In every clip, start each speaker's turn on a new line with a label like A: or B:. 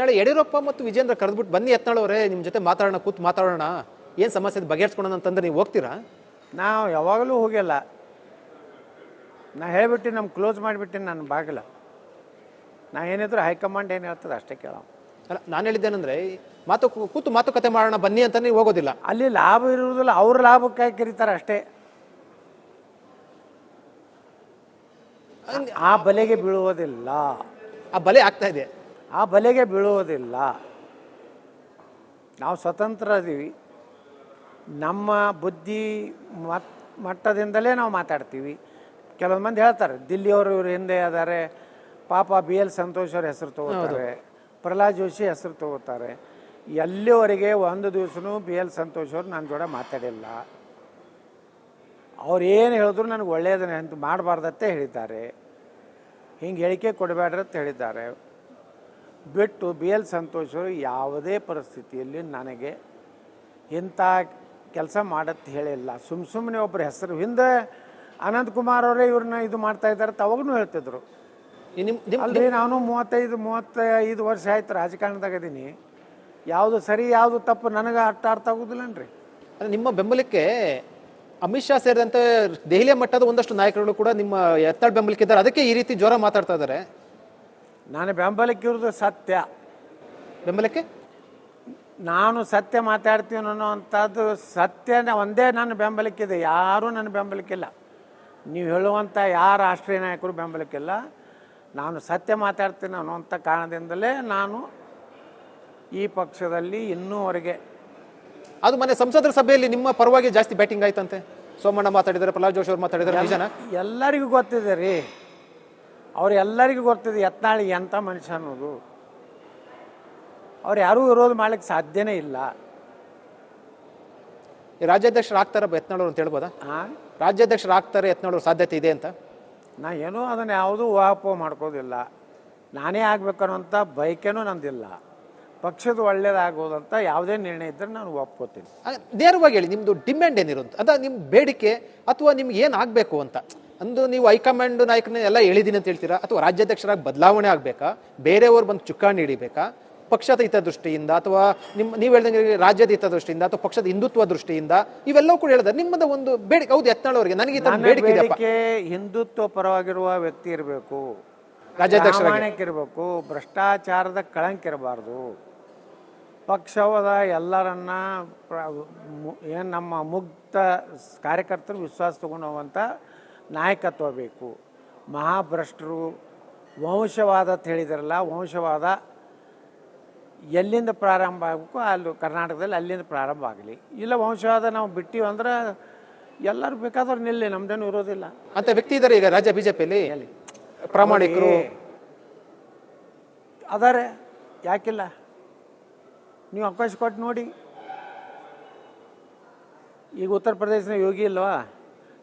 A: ನಾಳೆ ಯಡಿಯೂರಪ್ಪ ಮತ್ತು ವಿಜೇಂದ್ರ ಕರೆದ್ಬಿಟ್ಟು ಬನ್ನಿ ಎತ್ನಾಳವ್ರೆ ನಿಮ್ಮ ಜೊತೆ ಮಾತಾಡೋಣ ಕೂತ್ ಮಾತಾಡೋಣ. ಏನು ಸಮಸ್ಯೆ ಇದೆ ಬಗೆಹರಿಸ್ಕೊಳೋಣ ಅಂತಂದ್ರೆ ನೀವು ಹೋಗ್ತೀರಾ?
B: ನಾವು ಯಾವಾಗಲೂ ಹೋಗಿಲ್ಲ. ನಾ ಹೇಳ್ಬಿಟ್ಟು ನಮ್ಮ ಕ್ಲೋಸ್ ಮಾಡಿಬಿಟ್ಟಿನಿ ನಾನು ಬಾಗಿಲ. ನಾ ಏನಿದ್ರು ಹೈಕಮಾಂಡ್ ಏನು ಹೇಳ್ತದೆ ಅಷ್ಟೇ ಕೇಳ
A: ಅಲ್ಲ ನಾನು ಹೇಳಿದ್ದೇನೆಂದ್ರೆ ಮಾತು ಕೂತು ಮಾತುಕತೆ ಮಾಡೋಣ ಬನ್ನಿ ಅಂತ ನೀವು ಹೋಗೋದಿಲ್ಲ.
B: ಅಲ್ಲಿ ಲಾಭ ಇರುವುದಿಲ್ಲ ಅವ್ರ ಲಾಭಕ್ಕಾಗಿ ಕರೀತಾರೆ ಅಷ್ಟೇ? ಆ ಬಲೆಗೆ ಬೀಳುವುದಿಲ್ಲ.
A: ಆ ಬಲೆ ಆಗ್ತಾ ಇದೆ.
B: ಆ ಬಲೆಗೆ ಬೀಳುವುದಿಲ್ಲ. ನಾವು ಸ್ವತಂತ್ರ ಇದ್ದೀವಿ ನಮ್ಮ ಬುದ್ಧಿ ಮತ್ ಮಟ್ಟದಿಂದಲೇ ನಾವು ಮಾತಾಡ್ತೀವಿ. ಕೆಲವೊಂದು ಮಂದಿ ಹೇಳ್ತಾರೆ ದಿಲ್ಲಿಯವರು ಇವ್ರ ಹಿಂದೆ ಅದಾರೆ ಪಾಪ ಬಿ ಎಲ್ ಸಂತೋಷ್ ಅವ್ರ ಹೆಸರು ತಗೋತಾರೆ ಪ್ರಹ್ಲಾದ್ ಜೋಶಿ ಹೆಸರು ತಗೋತಾರೆ. ಎಲ್ಲಿವರೆಗೆ ಒಂದು ದಿವಸನೂ ಬಿ ಎಲ್ ಸಂತೋಷ್ ಅವರು ನನ್ನ ಜೋಡ ಮಾತಾಡಿಲ್ಲ. ಅವ್ರು ಏನು ಹೇಳಿದ್ರು ನನಗೆ ಒಳ್ಳೆಯದನ್ನ ಅಂತ ಮಾಡಬಾರ್ದತ್ತೆ ಹೇಳಿದ್ದಾರೆ. ಹಿಂಗೆ ಹೇಳಿಕೆ ಕೊಡಬೇಡ್ರಂತ ಅಂತ ಹೇಳಿದ್ದಾರೆ. ಬಿಟ್ಟು ಬಿ ಎಲ್ ಸಂತೋಷ್ ಅವರು ಯಾವುದೇ ಪರಿಸ್ಥಿತಿಯಲ್ಲಿ ನನಗೆ ಇಂಥ ಕೆಲಸ ಮಾಡತ್ತೆ ಹೇಳಿಲ್ಲ. ಸುಮ್ಮ ಸುಮ್ಮನೆ ಒಬ್ಬರ ಹೆಸರು ಹಿಂದೆ ಅನಂತ್ ಕುಮಾರ್ ಅವರೇ ಇವ್ರನ್ನ ಇದು ಮಾಡ್ತಾ ಇದ್ದಾರೆ ಅವಾಗೂ ಹೇಳ್ತಿದ್ರು. ಅಲ್ರಿ ನಾನು ಮೂವತ್ತೈದು ಮೂವತ್ತೈದು ವರ್ಷ ಆಯ್ತು ರಾಜಕಾರಣದಾಗ ಅದೀನಿ ಯಾವುದು ಸರಿ ಯಾವುದು ತಪ್ಪು ನನಗೆ ಅರ್ಥ ಅರ್ಥ ಆಗೋದಿಲ್ಲನ್ರಿ.
A: ಅಂದ್ರೆ ನಿಮ್ಮ ಬೆಂಬಲಕ್ಕೆ ಅಮಿತ್ ಶಾ ಸೇರಿದಂತೆ ದೆಹಲಿಯ ಮಟ್ಟದ ಒಂದಷ್ಟು ನಾಯಕರುಗಳು ಕೂಡ ನಿಮ್ಮ ಎತ್ತಾಳ್ ಬೆಂಬಲಕ್ಕಿದ್ದಾರೆ ಅದಕ್ಕೆ ಈ ರೀತಿ ಜ್ವರ ಮಾತಾಡ್ತಾ ಇದ್ದಾರೆ.
B: ನಾನು ಬೆಂಬಲಕ್ಕೆ ಇರೋದು ಸತ್ಯ.
A: ಬೆಂಬಲಕ್ಕೆ?
B: ನಾನು ಸತ್ಯ ಮಾತಾಡ್ತೀನಿ ಅನ್ನೋ ಅಂಥದ್ದು ಸತ್ಯನ ಒಂದೇ ನನ್ನ ಬೆಂಬಲಕ್ಕಿದೆ ಯಾರೂ ನನ್ನ ಬೆಂಬಲಕ್ಕಿಲ್ಲ ನೀವು ಹೇಳುವಂಥ ಯಾರ ರಾಷ್ಟ್ರೀಯ ನಾಯಕರು ಬೆಂಬಲಕ್ಕಿಲ್ಲ ನಾನು ಸತ್ಯ ಮಾತಾಡ್ತೀನಿ ಅನ್ನುವಂಥ ಕಾರಣದಿಂದಲೇ ನಾನು ಈ ಪಕ್ಷದಲ್ಲಿ ಇನ್ನೂವರೆಗೆ.
A: ಅದು ಮನೆ ಸಂಸದರ ಸಭೆಯಲ್ಲಿ ನಿಮ್ಮ ಪರವಾಗಿ ಜಾಸ್ತಿ ಬ್ಯಾಟಿಂಗ್ ಆಯ್ತಂತೆ. ಸೋಮಣ್ಣ ಮಾತಾಡಿದ್ದಾರೆ ಪ್ರಹ್ಲಾದ್ ಜೋಶಿ ಅವರು ಮಾತಾಡಿದ್ದಾರೆ
B: ಎಲ್ಲರಿಗೂ ಗೊತ್ತಿದೆ ರೀ. ಅವ್ರು ಎಲ್ಲರಿಗೂ ಗೊತ್ತಿದೆ ಯತ್ನಾಳಿ ಎಂಥ ಮನುಷ್ಯ ಅನ್ನೋದು. ಅವ್ರು ಯಾರೂ ವಿರೋಧ ಮಾಡ್ಲಿಕ್ಕೆ ಸಾಧ್ಯನೇ ಇಲ್ಲ.
A: ಈ ರಾಜ್ಯಾಧ್ಯಕ್ಷರು ಆಗ್ತಾರೆ ಯತ್ನಾಳವ್ರು ಅಂತ ಹೇಳ್ಬೋದಾ?
B: ಹಾಂ
A: ರಾಜ್ಯಾಧ್ಯಕ್ಷರು ಆಗ್ತಾರೆ ಯತ್ನಾಳವ್ರ ಸಾಧ್ಯತೆ ಇದೆ ಅಂತ.
B: ನಾ ಏನೂ ಅದನ್ನು ಯಾವುದೂ ಊಹಾಪೋಹ ಮಾಡ್ಕೋದಿಲ್ಲ. ನಾನೇ ಆಗ್ಬೇಕನ್ನುವಂಥ ಬಯಕೆನೂ ನಂದಿಲ್ಲ. ಪಕ್ಷದ ಒಳ್ಳೇದಾಗೋದಂತ ಯಾವುದೇ ನಿರ್ಣಯ ಇದ್ದರೆ ನಾನು ಒಪ್ಕೋತೀನಿ.
A: ನೇರವಾಗಿ ಹೇಳಿ ನಿಮ್ಮದು ಡಿಮ್ಯಾಂಡ್ ಏನಿರುತ್ತೆ ಅದ ನಿಮ್ಮ ಬೇಡಿಕೆ ಅಥವಾ ನಿಮ್ಗೆ ಏನು ಆಗಬೇಕು ಅಂತ? ಅಂದು ನೀವು ಹೈಕಮಾಂಡ್ ನಾಯಕನ ಎಲ್ಲ ಹೇಳಿದೀನಿ ಅಂತ ಹೇಳ್ತೀರಾ? ಅಥವಾ ರಾಜ್ಯಾಧ್ಯಕ್ಷರಾಗಿ ಬದಲಾವಣೆ ಆಗಬೇಕಾ? ಬೇರೆಯವರು ಬಂದು ಚುಕ್ಕಾಣಿ ಹಿಡಿಬೇಕಾ? ಪಕ್ಷದ ಹಿತದೃಷ್ಟಿಯಿಂದ ಅಥವಾ ನಿಮ್ಮ ನೀವು ಹೇಳ್ದಂಗೆ ರಾಜ್ಯದ ಹಿತದೃಷ್ಟಿಯಿಂದ ಅಥವಾ ಪಕ್ಷದ ಹಿಂದುತ್ವ ದೃಷ್ಟಿಯಿಂದ ಇವೆಲ್ಲವೂ ಕೂಡ ಹೇಳಿದ್ರೆ ನಿಮ್ಮದ ಒಂದು ಬೇಡಿಕೆ ಹೌದು ಎತ್ನಾಳವರಿಗೆ ನನಗೆ ಬೇಡಿಕೆ
B: ಹಿಂದುತ್ವ ಪರವಾಗಿರುವ ವ್ಯಕ್ತಿ ಇರಬೇಕು. ರಾಜ್ಯಾಧ್ಯಕ್ಷ ಇರಬೇಕು ಭ್ರಷ್ಟಾಚಾರದ ಕಳಂಕ ಇರಬಾರ್ದು. ಪಕ್ಷವದ ಎಲ್ಲರನ್ನ ಏನು ನಮ್ಮ ಮುಕ್ತ ಕಾರ್ಯಕರ್ತರು ವಿಶ್ವಾಸ ತಗೊಂಡು ಹೋಗುವಂಥ ನಾಯಕತ್ವ ಬೇಕು. ಮಹಾಭ್ರಷ್ಟರು ವಂಶವಾದ ಅಂತ ಹೇಳಿದಾರಲ್ಲ ವಂಶವಾದ ಎಲ್ಲಿಂದ ಪ್ರಾರಂಭ ಆಗಬೇಕು ಅಲ್ಲಿ ಕರ್ನಾಟಕದಲ್ಲಿ ಅಲ್ಲಿಂದ ಪ್ರಾರಂಭ ಆಗಲಿ. ಇಲ್ಲ ವಂಶವಾದ ನಾವು ಬಿಟ್ಟಿವಿ ಅಂದ್ರೆ ಎಲ್ಲರೂ ಬೇಕಾದವ್ರು ನಿಲ್ಲಿ ನಮ್ದೇನು ಇರೋದಿಲ್ಲ.
A: ಅಂತ ವ್ಯಕ್ತಿ ಇದ್ದಾರೆ ಈಗ ರಾಜ್ಯ ಬಿಜೆಪಿಯಲ್ಲಿ. ಪ್ರಾಮಾಣಿಕರು.
B: ಅದಾರೆ ಯಾಕಿಲ್ಲ? ನೀವು ಅವಕಾಶ ಕೊಟ್ಟು ನೋಡಿ. ಈಗ ಉತ್ತರ ಪ್ರದೇಶನ ಯೋಗಿ ಇಲ್ವಾ?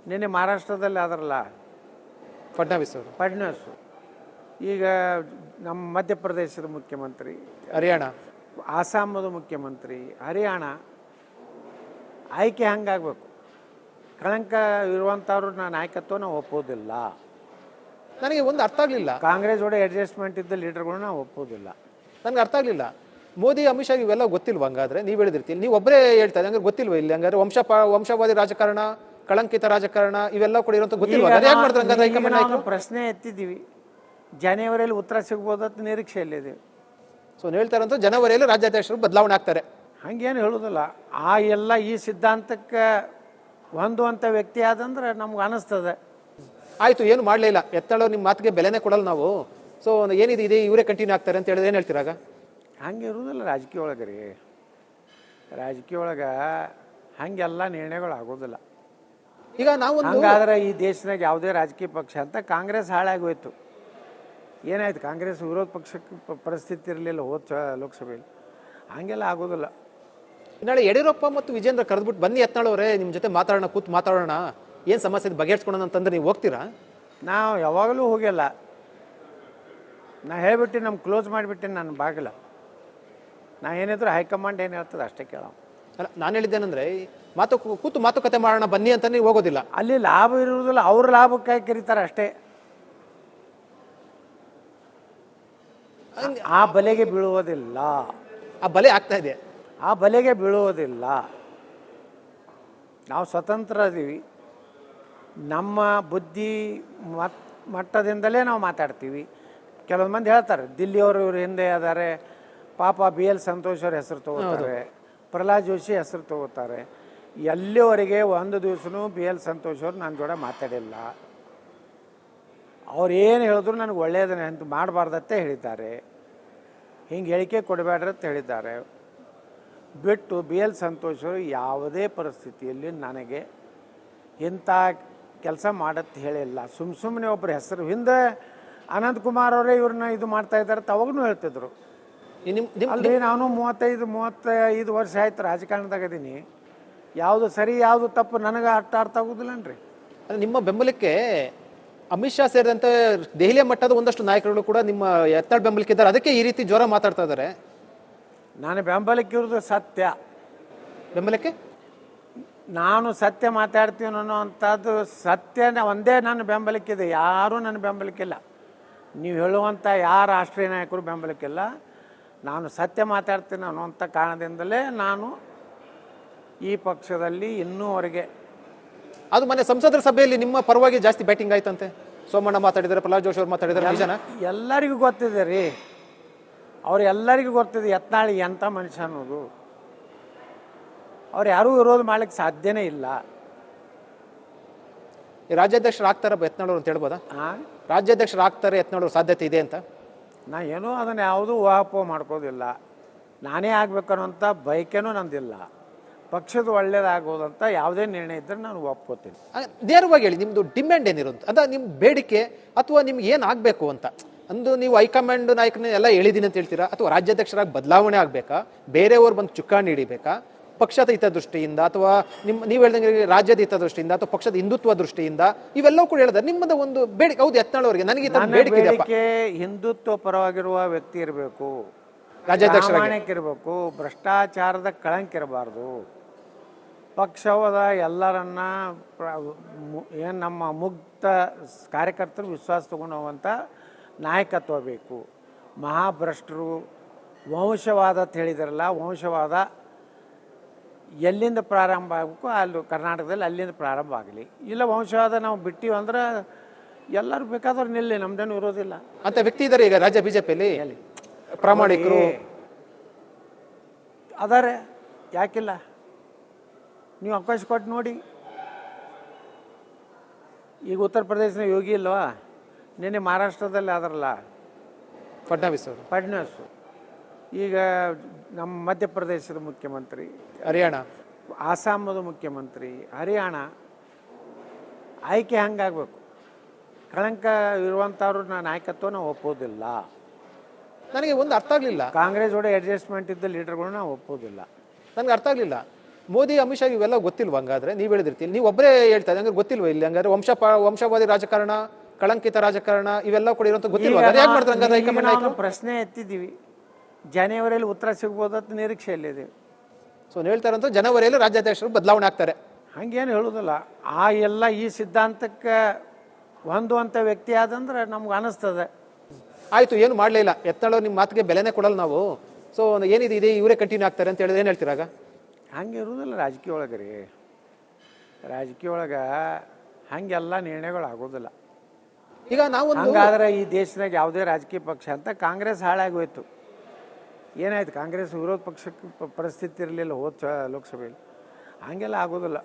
B: ನಿನ್ನೆ ಮಹಾರಾಷ್ಟ್ರದಲ್ಲಿ ಆದ್ರಲ್ಲ?
A: ಫಡ್ನವೀಸ್ ಅವರು.
B: ಫಡ್ನವೀಸ್. ಈಗ ನಮ್ಮ ಮಧ್ಯಪ್ರದೇಶದ ಮುಖ್ಯಮಂತ್ರಿ
A: ಹರಿಯಾಣ.
B: ಆಸಾಮದ ಮುಖ್ಯಮಂತ್ರಿ ಹರಿಯಾಣ ಆಯ್ಕೆ ಹಂಗಾಗಬೇಕು. ಕಳಂಕ ಇರುವಂಥವ್ರು ನಾನು ನಾಯಕತ್ವ ನಾವು ಒಪ್ಪೋದಿಲ್ಲ.
A: ನನಗೆ ಒಂದು ಅರ್ಥ ಆಗಲಿಲ್ಲ.
B: ಕಾಂಗ್ರೆಸ್ ಒಡೆ ಅಡ್ಜಸ್ಟ್ಮೆಂಟ್ ಇದ್ದ ಲೀಡರ್ಗಳನ್ನ ನಾವು ಒಪ್ಪೋದಿಲ್ಲ.
A: ನನಗೆ ಅರ್ಥ ಆಗಲಿಲ್ಲ. ಮೋದಿ ಅಮಿತ್ ಶಾ ಇವೆಲ್ಲ ಗೊತ್ತಿಲ್ವ ಹಂಗಾದ್ರೆ? ನೀವು ಹೇಳಿದಿರ್ತೀನಿ ನೀವು ಒಬ್ಬರೇ ಹೇಳ್ತಾ ಹಂಗಾರೆ ಗೊತ್ತಿಲ್ವ ಇಲ್ಲಿ? ಹಂಗಾರೆ ವಂಶ ವಂಶವಾದಿ ರಾಜಕಾರಣ ಕಳಂಕಿತ ರಾಜಕಾರಣ ಇವೆಲ್ಲ ಕೂಡ ಇರುವಂತ ಗೊತ್ತಿಲ್ಲ
B: ನಾವು ಪ್ರಶ್ನೆ ಎತ್ತಿದ್ದೀವಿ. ಜನವರಿಯಲ್ಲಿ ಉತ್ತರ ಸಿಗ್ಬೋದಂತ ನಿರೀಕ್ಷೆಯಲ್ಲಿದ್ದೀವಿ
A: ಸೊ ಹೇಳ್ತಾರಂತ ಜನವರಿಯಲ್ಲಿ ರಾಜ್ಯಾಧ್ಯಕ್ಷರು ಬದಲಾವಣೆ ಆಗ್ತಾರೆ.
B: ಹಂಗೇನು ಹೇಳೋದಿಲ್ಲ. ಆ ಎಲ್ಲ ಈ ಸಿದ್ಧಾಂತಕ್ಕೆ ಹೊಂದುವಂಥ ವ್ಯಕ್ತಿ ಆದಂದ್ರೆ ನಮ್ಗೆ ಅನಿಸ್ತದೆ.
A: ಆಯ್ತು ಏನು ಮಾಡಲಿಲ್ಲ ಎತ್ತಾಳೋ ನಿಮ್ಮ ಮಾತಿಗೆ ಬೆಲೆನೇ ಕೊಡಲ್ಲ ನಾವು. ಸೊ ಏನಿದೆ ಇದೆ ಇವರೇ ಕಂಟಿನ್ಯೂ ಆಗ್ತಾರೆ ಅಂತ ಹೇಳಿದ್ರೆ ಏನು ಹೇಳ್ತೀರಾಗ
B: ಹಂಗೆ ಇರುವುದಿಲ್ಲ ರಾಜಕೀಯ ಒಳಗೆ ರೀ ರಾಜಕೀಯ ಒಳಗೆ ಹಂಗೆಲ್ಲ ನಿರ್ಣಯಗಳು ಆಗೋದಿಲ್ಲ.
A: ಈಗ ನಾವು
B: ಹಂಗಾದ್ರೆ ಈ ದೇಶದಾಗ ಯಾವುದೇ ರಾಜಕೀಯ ಪಕ್ಷ ಅಂತ ಕಾಂಗ್ರೆಸ್ ಹಾಳಾಗೋಯ್ತು. ಏನಾಯ್ತು? ಕಾಂಗ್ರೆಸ್ ವಿರೋಧ ಪಕ್ಷಕ್ಕೆ ಪರಿಸ್ಥಿತಿ ಇರಲಿಲ್ಲ ಹೋದ ಲೋಕಸಭೆಯಲ್ಲಿ. ಹಂಗೆಲ್ಲ ಆಗೋದಿಲ್ಲ.
A: ನಾಳೆ ಯಡಿಯೂರಪ್ಪ ಮತ್ತು ವಿಜೇಂದ್ರ ಕರೆದ್ಬಿಟ್ಟು ಬನ್ನಿ ಎತ್ನಾಳವ್ರೆ ನಿಮ್ಮ ಜೊತೆ ಮಾತಾಡೋಣ ಕೂತ್ ಮಾತಾಡೋಣ. ಏನು ಸಮಸ್ಯೆ ಬಗೆಹರಿಸ್ಕೊಳೋಣ ಅಂತಂದ್ರೆ ನೀವು ಹೋಗ್ತೀರಾ?
B: ನಾವು ಯಾವಾಗಲೂ ಹೋಗಿಲ್ಲ. ನಾ ಹೇಳ್ಬಿಟ್ಟು ನಮ್ಮ ಕ್ಲೋಸ್ ಮಾಡಿಬಿಟ್ಟೆ ನಾನು ಬಾಗಿಲ್ಲ. ನಾ ಏನಿದ್ರು ಹೈಕಮಾಂಡ್ ಏನು ಹೇಳ್ತದೆ ಅಷ್ಟೇ ಕೇಳ
A: ಅಲ್ಲ ನಾನು ಹೇಳಿದ್ದೇನೆಂದ್ರೆ ಮಾತು ಕೂತು ಮಾತುಕತೆ ಮಾಡೋಣ ಬನ್ನಿ ಅಂತ ನೀವು ಹೋಗೋದಿಲ್ಲ.
B: ಅಲ್ಲಿ ಲಾಭ ಇರುವುದಿಲ್ಲ ಅವ್ರ ಲಾಭಕ್ಕಾಗಿ ಕರೀತಾರೆ ಅಷ್ಟೇ. ಆ ಬಲೆಗೆ ಬೀಳುವುದಿಲ್ಲ.
A: ಆ ಬಲೆ ಆಗ್ತಾ ಇದೆ.
B: ಆ ಬಲೆಗೆ ಬೀಳುವುದಿಲ್ಲ. ನಾವು ಸ್ವತಂತ್ರ ಅದೀವಿ ನಮ್ಮ ಬುದ್ಧಿ ಮಟ್ಟದಿಂದಲೇ ನಾವು ಮಾತಾಡ್ತೀವಿ. ಕೆಲವೊಂದು ಮಂದಿ ಹೇಳ್ತಾರೆ ದಿಲ್ಲಿಯವರು ಇವ್ರ ಹಿಂದೆ ಅದಾರೆ ಪಾಪ ಬಿ ಎಲ್ ಸಂತೋಷ್ ಅವ್ರ ಹೆಸರು ತಗೋತಾರೆ ಪ್ರಹ್ಲಾದ್ ಜೋಶಿ ಹೆಸರು ತಗೋತಾರೆ. ಎಲ್ಲಿವರೆಗೆ ಒಂದು ದಿವಸನೂ ಬಿ ಎಲ್ ಸಂತೋಷ್ ಅವರು ನನ್ನ ಜೋಡ ಮಾತಾಡಿಲ್ಲ. ಅವ್ರು ಏನು ಹೇಳಿದ್ರು ನನಗೆ ಒಳ್ಳೆಯದನ್ನ ಅಂತ ಮಾಡಬಾರ್ದತ್ತೆ ಹೇಳಿದ್ದಾರೆ. ಹಿಂಗೆ ಹೇಳಿಕೆ ಕೊಡಬೇಡ್ರಿ ಅಂತ ಹೇಳಿದ್ದಾರೆ. ಬಿಟ್ಟು ಬಿ ಎಲ್ ಸಂತೋಷ್ ಅವರು ಯಾವುದೇ ಪರಿಸ್ಥಿತಿಯಲ್ಲಿ ನನಗೆ ಇಂಥ ಕೆಲಸ ಮಾಡತ್ತೆ ಹೇಳಿಲ್ಲ. ಸುಮ್ಮ ಸುಮ್ಮನೆ ಒಬ್ಬರ ಹೆಸರು ಹಿಂದೆ ಅನಂತ್ ಕುಮಾರ್ ಅವರೇ ಇವ್ರನ್ನ ಇದು ಮಾಡ್ತಾ ಇದ್ದಾರೆ ಅವಾಗೂ ಹೇಳ್ತಿದ್ರು. ಅಲ್ಲಿ ನಾನು ಮೂವತ್ತೈದು ಮೂವತ್ತೈದು ವರ್ಷ ಆಯ್ತು ರಾಜಕಾರಣದಾಗ ಅದೀನಿ ಯಾವುದು ಸರಿ ಯಾವುದು ತಪ್ಪು ನನಗೆ ಅರ್ಥ ಅರ್ಥ ಆಗೋದಿಲ್ಲನ್ರಿ
A: ಅಂದ್ರೆ ನಿಮ್ಮ ಬೆಂಬಲಕ್ಕೆ ಅಮಿತ್ ಶಾ ಸೇರಿದಂತೆ ದೆಹಲಿಯ ಮಟ್ಟದ ಒಂದಷ್ಟು ನಾಯಕರುಗಳು ಕೂಡ ನಿಮ್ಮ ಎತ್ತಡ ಬೆಂಬಲಕ್ಕೆ ಇದ್ದಾರೆ. ಅದಕ್ಕೆ ಈ ರೀತಿ ಜ್ವರ ಮಾತಾಡ್ತಾ ಇದ್ದಾರೆ.
B: ನಾನು ಬೆಂಬಲಕ್ಕೆ ಇರೋದು ಸತ್ಯ.
A: ಬೆಂಬಲಕ್ಕೆ?
B: ನಾನು ಸತ್ಯ ಮಾತಾಡ್ತೀನಿ ಅನ್ನೋ ಅಂಥದ್ದು ಸತ್ಯ ಒಂದೇ ನನ್ನ ಬೆಂಬಲಕ್ಕಿದೆ ಯಾರೂ ನನ್ನ ಬೆಂಬಲಕ್ಕಿಲ್ಲ ನೀವು ಹೇಳುವಂಥ ಯಾರು ರಾಷ್ಟ್ರೀಯ ನಾಯಕರು ಬೆಂಬಲಕ್ಕಿಲ್ಲ ನಾನು ಸತ್ಯ ಮಾತಾಡ್ತೀನಿ ಅನ್ನುವಂಥ ಕಾರಣದಿಂದಲೇ ನಾನು ಈ ಪಕ್ಷದಲ್ಲಿ ಇನ್ನೂವರೆಗೆ.
A: ಅದು ಮನೆ ಸಂಸದರ ಸಭೆಯಲ್ಲಿ ನಿಮ್ಮ ಪರವಾಗಿ ಜಾಸ್ತಿ ಬ್ಯಾಟಿಂಗ್ ಆಯ್ತಂತೆ. ಸೋಮಣ್ಣ ಮಾತಾಡಿದ್ರೆ ಪ್ರಹ್ಲಾದ್ ಜೋಶಿ ಅವರು ಮಾತಾಡಿದ್ರೆ ಜನ
B: ಎಲ್ಲರಿಗೂ ಗೊತ್ತಿದೆ ರೀ. ಅವ್ರು ಎಲ್ಲರಿಗೂ ಗೊತ್ತಿದೆ ಯತ್ನಾಳಿ ಎಂಥ ಮನುಷ್ಯ ಅನ್ನೋದು. ಅವ್ರು ಯಾರೂ ವಿರೋಧ ಮಾಡ್ಲಿಕ್ಕೆ ಸಾಧ್ಯನೇ ಇಲ್ಲ.
A: ರಾಜ್ಯಾಧ್ಯಕ್ಷರು ಆಗ್ತಾರೆ ಯತ್ನಾಳವ್ರು ಅಂತ ಹೇಳ್ಬೋದಾ? ರಾಜ್ಯಾಧ್ಯಕ್ಷರು ಆಗ್ತಾರೆ ಯತ್ನಾಳವ್ರ ಸಾಧ್ಯತೆ ಇದೆ ಅಂತ.
B: ನಾ ಏನೂ ಅದನ್ನು ಯಾವುದೂ ಊಹಾಪೋಹ ಮಾಡ್ಕೋದಿಲ್ಲ. ನಾನೇ ಆಗ್ಬೇಕನ್ನೋಂಥ ಬಯಕೆನೂ ನಂದಿಲ್ಲ. ಪಕ್ಷದ ಒಳ್ಳೇದಾಗೋದಂತ ಯಾವುದೇ ನಿರ್ಣಯ ಇದ್ದರೆ ನಾನು ಒಪ್ಕೋತೀನಿ.
A: ನೇರವಾಗಿ ಹೇಳಿ ನಿಮ್ಮದು ಡಿಮ್ಯಾಂಡ್ ಏನಿರುತ್ತೆ ಅದ ನಿಮ್ಮ ಬೇಡಿಕೆ ಅಥವಾ ನಿಮ್ಗೆ ಏನು ಆಗಬೇಕು ಅಂತ. ಅಂದು ನೀವು ಹೈಕಮಾಂಡ್ ನಾಯಕನ ಎಲ್ಲ ಹೇಳಿದ್ದೀನಿ ಅಂತ ಹೇಳ್ತೀರಾ? ಅಥವಾ ರಾಜ್ಯಾಧ್ಯಕ್ಷರಾಗಿ ಬದಲಾವಣೆ ಆಗಬೇಕಾ? ಬೇರೆಯವ್ರು ಬಂದು ಚುಕ್ಕಾಣಿ ಹಿಡಿಬೇಕಾ? ಪಕ್ಷದ ಹಿತದೃಷ್ಟಿಯಿಂದ ಅಥವಾ ನಿಮ್ಮ ನೀವು ಹೇಳ್ದಂಗೆ ರಾಜ್ಯದ ಹಿತದೃಷ್ಟಿಯಿಂದ ಅಥವಾ ಪಕ್ಷದ ಹಿಂದುತ್ವ ದೃಷ್ಟಿಯಿಂದ ಇವೆಲ್ಲವೂ ಕೂಡ ಹೇಳಿದ್ರೆ ನಿಮ್ಮದ ಒಂದು ಬೇಡಿಕೆ. ಹೌದು ಎತ್ನಾಳವರಿಗೆ ನನಗೆ ಬೇಡಿಕೆ
B: ಹಿಂದುತ್ವ ಪರವಾಗಿರುವ ವ್ಯಕ್ತಿ ಇರಬೇಕು
A: ರಾಜ್ಯಾಧ್ಯಕ್ಷರಾಗಿ.
B: ಪ್ರಾಮಾಣಿಕ ಇರಬೇಕು ಭ್ರಷ್ಟಾಚಾರದ ಕಳಂಕ ಇರಬಾರ್ದು. ಪಕ್ಷವದ ಎಲ್ಲರನ್ನ ಏನು ನಮ್ಮ ಮುಕ್ತ ಕಾರ್ಯಕರ್ತರು ವಿಶ್ವಾಸ ತಗೊಂಡು ಹೋಗುವಂಥ ನಾಯಕತ್ವ ಬೇಕು. ಮಹಾಭ್ರಷ್ಟರು ವಂಶವಾದ ಅಂತ ಹೇಳಿದಾರಲ್ಲ ವಂಶವಾದ ಎಲ್ಲಿಂದ ಪ್ರಾರಂಭ ಆಗಬೇಕು ಅಲ್ಲಿ ಕರ್ನಾಟಕದಲ್ಲಿ ಅಲ್ಲಿಂದ ಪ್ರಾರಂಭ ಆಗಲಿ. ಇಲ್ಲ ವಂಶವಾದ ನಾವು ಬಿಟ್ಟಿವಿ ಅಂದ್ರೆ ಎಲ್ಲರೂ ಬೇಕಾದವ್ರು ನಿಲ್ಲಿ ನಮ್ದೇನು ಇರೋದಿಲ್ಲ.
A: ಅಂತ ವ್ಯಕ್ತಿ ಇದ್ದಾರೆ ಈಗ ರಾಜ್ಯ ಬಿಜೆಪಿಯಲ್ಲಿ. ಪ್ರಾಮಾಣಿಕರು.
B: ಅದಾರೆ ಯಾಕಿಲ್ಲ? ನೀವು ಅವಕಾಶ ಕೊಟ್ಟು ನೋಡಿ. ಈಗ ಉತ್ತರ ಪ್ರದೇಶನ ಯೋಗಿ ಇಲ್ವಾ? ನಿನ್ನೆ ಮಹಾರಾಷ್ಟ್ರದಲ್ಲಿ ಆದ್ರಲ್ಲ?
A: ಫಡ್ನವೀಸ್ ಅವರು.
B: ಫಡ್ನವೀಸ್. ಈಗ ನಮ್ಮ ಮಧ್ಯಪ್ರದೇಶದ ಮುಖ್ಯಮಂತ್ರಿ
A: ಹರಿಯಾಣ.
B: ಆಸಾಮದ ಮುಖ್ಯಮಂತ್ರಿ ಹರಿಯಾಣ ಆಯ್ಕೆ ಹಂಗಾಗಬೇಕು. ಕಳಂಕ ಇರುವಂಥವ್ರು ನಾನು ನಾಯಕತ್ವ ನಾವು ಒಪ್ಪೋದಿಲ್ಲ
A: ನನಗೆ ಒಂದು ಅರ್ಥ ಆಗಲಿಲ್ಲ.
B: ಕಾಂಗ್ರೆಸ್ ಒಡೆ ಅಡ್ಜಸ್ಟ್ಮೆಂಟ್ ಇದ್ದ ಲೀಡರ್ಗಳನ್ನ ನಾವು ಒಪ್ಪೋದಿಲ್ಲ
A: ನನಗೆ ಅರ್ಥ ಆಗ್ಲಿಲ್ಲ. ಮೋದಿ ಅಮಿತ್ ಶಾ ಇವೆಲ್ಲ ಗೊತ್ತಿಲ್ವ ಹಂಗಾದ್ರೆ? ನೀವು ಹೇಳಿದಿರ್ತೀನಿ ನೀವು ಒಬ್ಬರೇ ಹೇಳ್ತಾ ಇದ್ದೀರಿ, ಹಂಗಾರೆ ಗೊತ್ತಿಲ್ವಾ ಇಲ್ಲಿ? ಹಂಗಾದ್ರೆ ವಂಶ ವಂಶವಾದಿ ರಾಜಕಾರಣ ಕಳಂಕಿತ ರಾಜಕಾರಣ ಇವೆಲ್ಲ ಕೂಡ ಇರುವಂತ ಗೊತ್ತಿಲ್ವಾ? ಯಾಕೆ ಮಾಡ್ತಾರೆ? ಹೈಕಮಾಂಡ್
B: ಪ್ರಶ್ನೆ ಎತ್ತಿದ್ದೀವಿ. ಜನವರಿಯಲ್ಲಿ ಉತ್ತರ ಸಿಗ್ಬೋದಂತ ನಿರೀಕ್ಷೆಯಲ್ಲಿದೆ
A: ಸೊ ಹೇಳ್ತಾ ಇರೋಂಥ ಜನವರಿಯಲ್ಲಿ ರಾಜ್ಯಾಧ್ಯಕ್ಷರು ಬದಲಾವಣೆ ಆಗ್ತಾರೆ.
B: ಹಂಗೇನು ಹೇಳೋದಿಲ್ಲ ಆ ಎಲ್ಲ ಈ ಸಿದ್ಧಾಂತಕ್ಕೆ ಹೊಂದುವಂಥ ವ್ಯಕ್ತಿ ಆದಂದ್ರೆ ನಮ್ಗೆ ಅನಿಸ್ತದೆ.
A: ಆಯ್ತು ಏನು ಮಾಡಲಿಲ್ಲ ಎತ್ತಳೋ ನಿಮ್ಮ ಮಾತಿಗೆ ಬೆಲೆನೇ ಕೊಡಲ್ಲ ನಾವು. ಸೊ ಏನಿದೆ? ಇದೆ ಇವರೇ ಕಂಟಿನ್ಯೂ ಆಗ್ತಾರೆ ಅಂತ ಹೇಳಿದ್ರೆ ಏನು ಹೇಳ್ತೀರಾಗ
B: ಹಂಗೆ ಇರುವುದಿಲ್ಲ ರಾಜಕೀಯ ಒಳಗೆ ರೀ. ರಾಜಕೀಯ ಒಳಗೆ ಹಂಗೆಲ್ಲ ನಿರ್ಣಯಗಳು ಆಗೋದಿಲ್ಲ.
A: ಈಗ ನಾವು
B: ಹಂಗಾದ್ರೆ ಈ ದೇಶದಾಗ ಯಾವುದೇ ರಾಜಕೀಯ ಪಕ್ಷ ಅಂತ ಕಾಂಗ್ರೆಸ್ ಹಾಳಾಗಿ ಹೋಯ್ತು. ಏನಾಯ್ತು? ಕಾಂಗ್ರೆಸ್ ವಿರೋಧ ಪಕ್ಷಕ್ಕೆ ಪರಿಸ್ಥಿತಿ ಇರಲಿಲ್ಲ ಹೋದ ಲೋಕಸಭೆಯಲ್ಲಿ. ಹಂಗೆಲ್ಲ ಆಗೋದಿಲ್ಲ.